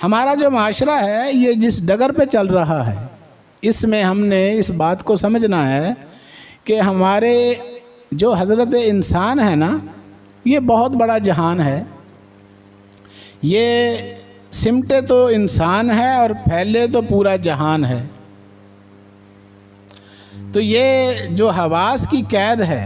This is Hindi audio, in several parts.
हमारा जो माशरा है, ये जिस डगर पे चल रहा है, इसमें हमने इस बात को समझना है कि हमारे जो हज़रत इंसान है ना, ये बहुत बड़ा जहान है। ये सिमटे तो इंसान है और फैले तो पूरा जहान है। तो ये जो हवास की कैद है,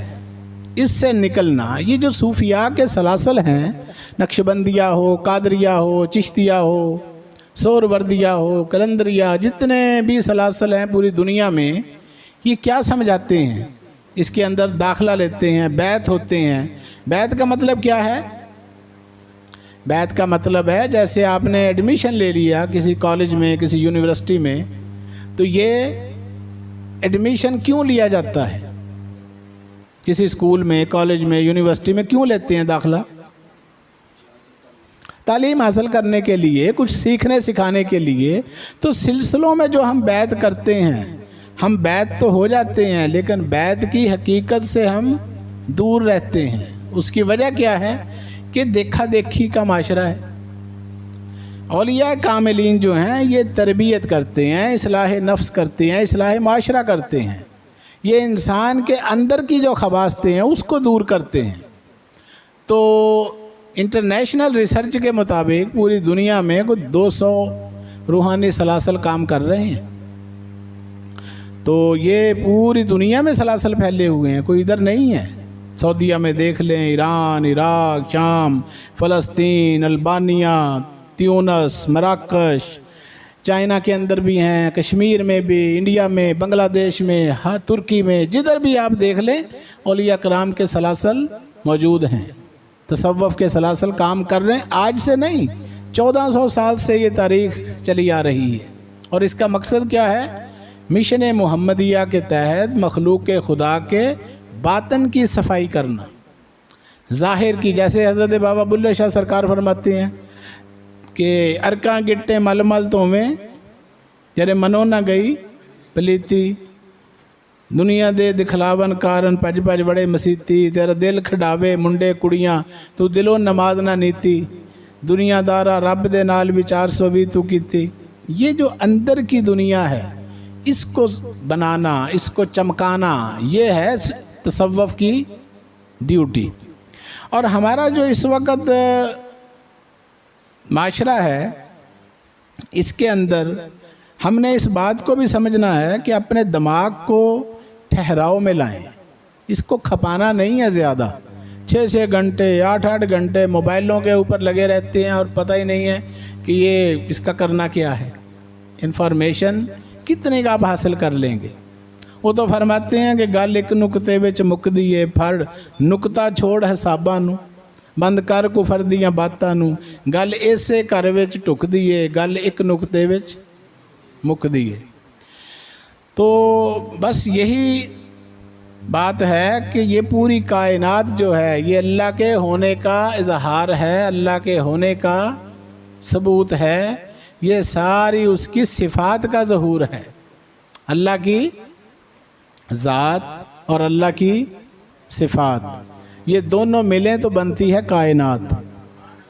इससे निकलना, ये जो सूफिया के सलासल हैं नक्शबंदिया हो, कादरिया हो, चिश्तिया हो सोरवर्दिया हो, कलंदरिया, जितने भी सलासल हैं पूरी दुनिया में, ये क्या समझाते हैं? इसके अंदर दाखला लेते हैं, बैत होते हैं। बैत का मतलब क्या है? बैत का मतलब है, जैसे आपने एडमिशन ले लिया किसी कॉलेज में, किसी यूनिवर्सिटी में तो ये एडमिशन क्यों लिया जाता है? किसी स्कूल में कॉलेज में यूनिवर्सिटी में क्यों लेते हैं दाखला? तालीम हासिल करने के लिए, कुछ सीखने सिखाने के लिए तो सिलसिलों में जो हम बैत करते हैं, हम बैत तो हो जाते हैं, लेकिन बैत की हकीकत से हम दूर रहते हैं। उसकी वजह क्या है कि देखा देखी का माशरा है। अलिया कामिलीन जो हैं, ये तरबियत करते हैं असलाह नफ्स करते हैं असलाह माशरा करते हैं। ये इंसान के अंदर की जो खबासते हैं, उसको दूर करते हैं। तो इंटरनेशनल रिसर्च के मुताबिक पूरी दुनिया में कुछ 200 रूहानी सलासल काम कर रहे हैं। तो ये पूरी दुनिया में सलासल फैले हुए हैं, कोई इधर नहीं है। सऊदीया में देख लें, ईरान, इराक, शाम, फ़लस्तीन, अल्बानिया, त्यूनस, मराकश, चाइना के अंदर भी हैं, कश्मीर में भी, इंडिया में, बांग्लादेश में तुर्की में, जिधर भी आप देख लें, औलिया कराम के सलासल मौजूद हैं। तसव्वफ़ के सलासल काम कर रहे हैं। आज से नहीं, चौदह सौ साल से ये तारीख चली आ रही है। और इसका मकसद क्या है? मिशन मोहम्मदिया के तहत मखलूक खुदा के बातन की सफ़ाई करना। ज़ाहिर की, जैसे हज़रत बाबा बुल्ले शाह सरकार फरमाते हैं कि अरका गिट्टे मल मल तो में, जरे मनो ना गई, पलीती ਦੁਨੀਆ ਦੇ ਦਿਖਲਾਵਨ ਕਾਰਨ ਭੱਜ ਭੱਜ ਬੜੇ ਮਸੀਤੀ ਤੇਰਾ ਦਿਲ ਖਡਾਵੇ ਮੁੰਡੇ ਕੁੜੀਆਂ ਤੂੰ ਦਿਲੋਂ ਨਮਾਜ਼ ਨਾ ਨੀਤੀ दुनियादारा रब दे नाल भी चार सौ भी तू की ये जो अंदर की दुनिया है इसको बनाना इसको चमकाना ये है तसव्वफ़ की ड्यूटी और हमारा जो इस वक्त माशरा है इसके अंदर हमने इस बात को भी समझना है कि अपने दिमाग को ठहराव में लाएं इसको खपाना नहीं है ज़्यादा छः छः घंटे आठ आठ घंटे मोबाइलों के ऊपर लगे रहते हैं और पता ही नहीं है कि ये इसका करना क्या है इन्फॉर्मेशन कितने का आप हासिल कर लेंगे वो तो फरमाते हैं कि गल एक नुकते ਵਿੱਚ ਮੁੱਕਦੀ ਏ ਫੜ ਨੁਕਤਾ ਛੋੜ ਹਿਸਾਬਾਂ ਨੂੰ ਬੰਦ ਕਰ ਕੁਫਰ ਦੀਆਂ ਬਾਤਾਂ ਨੂੰ ਗੱਲ ਇਸੇ ਘਰ ਵਿੱਚ ਟੁਕਦੀ ਏ ਗੱਲ ਇੱਕ ਨੁਕਤੇ ਵਿੱਚ ਮੁੱਕਦੀ ਏ तो बस यही बात है कि ये पूरी कायनात जो है, ये अल्लाह के होने का इजहार है, अल्लाह के होने का सबूत है। ये सारी उसकी सिफात का जहूर है। अल्लाह की ज़ात और अल्लाह की सिफात। ये दोनों मिलें तो बनती है कायनात।